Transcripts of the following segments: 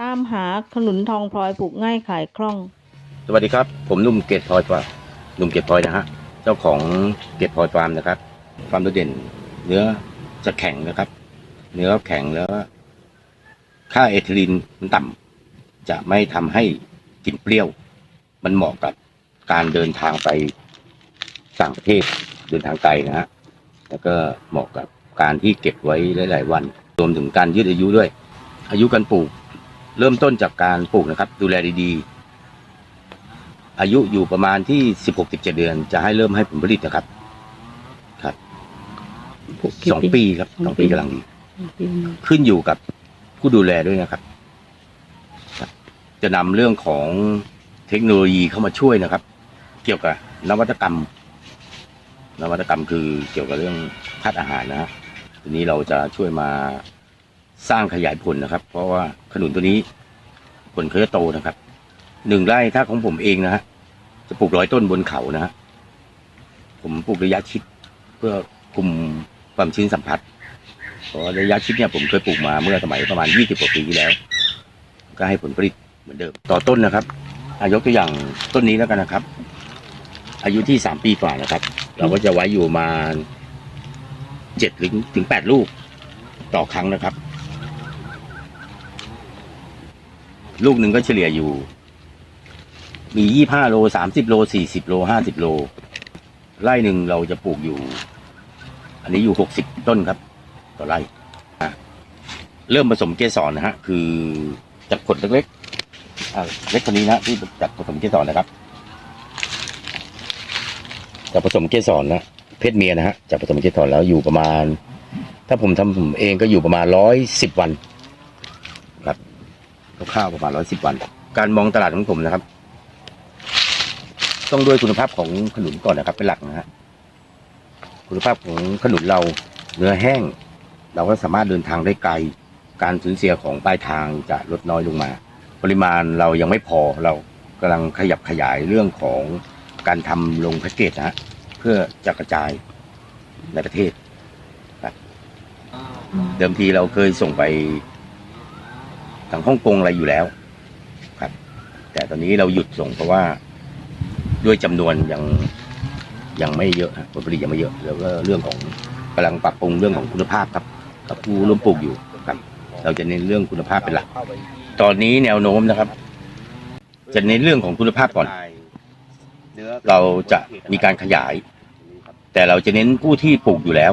ตามหาขนุนทองพลอยปลูกง่ายขายคล่อง สวัสดีครับ ผมหนุ่มเกตพลอยฟาร์มหนุ่มเกตพลอยนะฮะเจ้าของเกตพลอยฟาร์มนะครับความโดดเด่น เนื้อจะแข็งนะครับ เนื้อแข็งแล้วค่าเอทิลีนมันต่ำจะไม่ทำให้กลิ่นเปรี้ยว มันเหมาะกับการเดินทางไปต่างประเทศเดินทางไกลนะฮะแล้วก็เหมาะกับการที่เก็บไว้หลาย ๆ วัน รวมถึงการยืดอายุด้วย อายุการปลูก เริ่มต้นจากการปลูกนะครับ ดูแลดีๆ อายุอยู่ประมาณที่ 16-17 เดือน จะให้เริ่มให้ผลผลิตนะครับ ครับปลูกกี่สองปีครับสองสองปีปีกำลังดีสองปีขึ้นอยู่กับผู้ดูแลด้วยนะครับครับ จะนำเรื่องของเทคโนโลยีเข้ามาช่วยนะครับ เกี่ยวกับนวัตกรรม นวัตกรรมคือเกี่ยวกับเรื่องธาตุอาหารนะฮะทีนี้เราจะช่วยมา สร้างขยายผลนะครับ เพราะว่าขนุนตัวนี้ผลเขาจะโตนะครับหนึ่งไร่ถ้าของผมเองนะฮะจะปลูกร้อยต้นบนเขานะฮะผมปลูกระยะชิดเพื่อคุมความชื้นสัมผัสเพราะระยะชิดเนี่ยผมเคยปลูกมาเมื่อสมัยประมาณ20กว่าปีที่แล้ว ก็ให้ผลผลิตเหมือนเดิมต่อต้นนะครับอายกตัวอย่างต้นนี้แล้วกันนะครับ อายุที่3ปีกว่านะครับ เราก็จะไว้อยู่มาเจ็ดถึงแปดลูกต่อครั้งนะครับ ลูกหนึ่งก็เฉลี่ยอยู่ มียี่ห้าโลสามสิบโลสี่สิบโลห้าสิบโล ไร่หนึ่งเราจะปลูกอยู่ อันนี้อยู่หกสิบต้นครับ ต่อไร่เริ่มผสมเกสรนะฮะ คือจากผลเล็กๆอะเล็กคนนี้นะที่จากผสมเกสรนะครับจากผสมเกสรนะเพศเมียนะฮะจากผสมเกสรแล้วอยู่ประมาณ ถ้าผมทำผมเองก็อยู่ประมาณร้อยสิบวัน คร่าวๆประมาณร้อยสิบวัน การมองตลาดของผมนะครับ ต้องด้วยคุณภาพของขนุนก่อนนะครับ เป็นหลักนะฮะคุณภาพของขนุนเราเนื้อแห้ง เราก็สามารถเดินทางได้ไกล การสูญเสียของปลายทางจะลดน้อยลงมา ปริมาณเรายังไม่พอเรากำลังขยับขยายเรื่องของการทำลงแพ็กเกจนะฮะเพื่อจะกระจายในประเทศครับเดิมทีเราเคยส่งไป ทางฮ่องกงอะไรอยู่แล้วครับ แต่ตอนนี้เราหยุดส่งเพราะว่าด้วยจำนวนยังยังไม่เยอะผลผลิตยังไม่เยอะ แล้วก็เรื่องของกำลังปรับปรุงเรื่องของคุณภาพครับ กับผู้ร่วมปลูกอยู่ครับ เราจะเน้นเรื่องคุณภาพเป็นหลัก ตอนนี้แนวโน้มนะครับ จะเน้นเรื่องของคุณภาพก่อน เราจะมีการขยาย แต่เราจะเน้นผู้ที่ปลูกอยู่แล้ว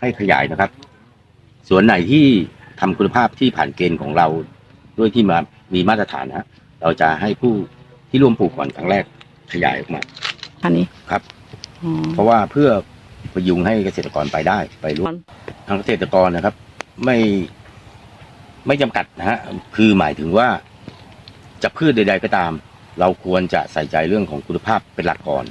ให้ขยายนะครับ ส่วนไหนที่ ทำคุณภาพที่ผ่านเกณฑ์ของเราด้วยที่มามีมาตรฐานนะฮะเราจะให้ผู้ที่ร่วมปลูกก่อนครั้งแรกขยายออกมาอันนี้ครับอ๋อเพราะว่าเพื่อพยุงให้เกษตรกรไปได้ไปรู้ทางเกษตรกรนะครับ ไม่ไม่จำกัดนะฮะคือหมายถึงว่าจะพืชใด ๆ ก็ตาม เราควรจะใส่ใจเรื่องของคุณภาพเป็นหลักก่อน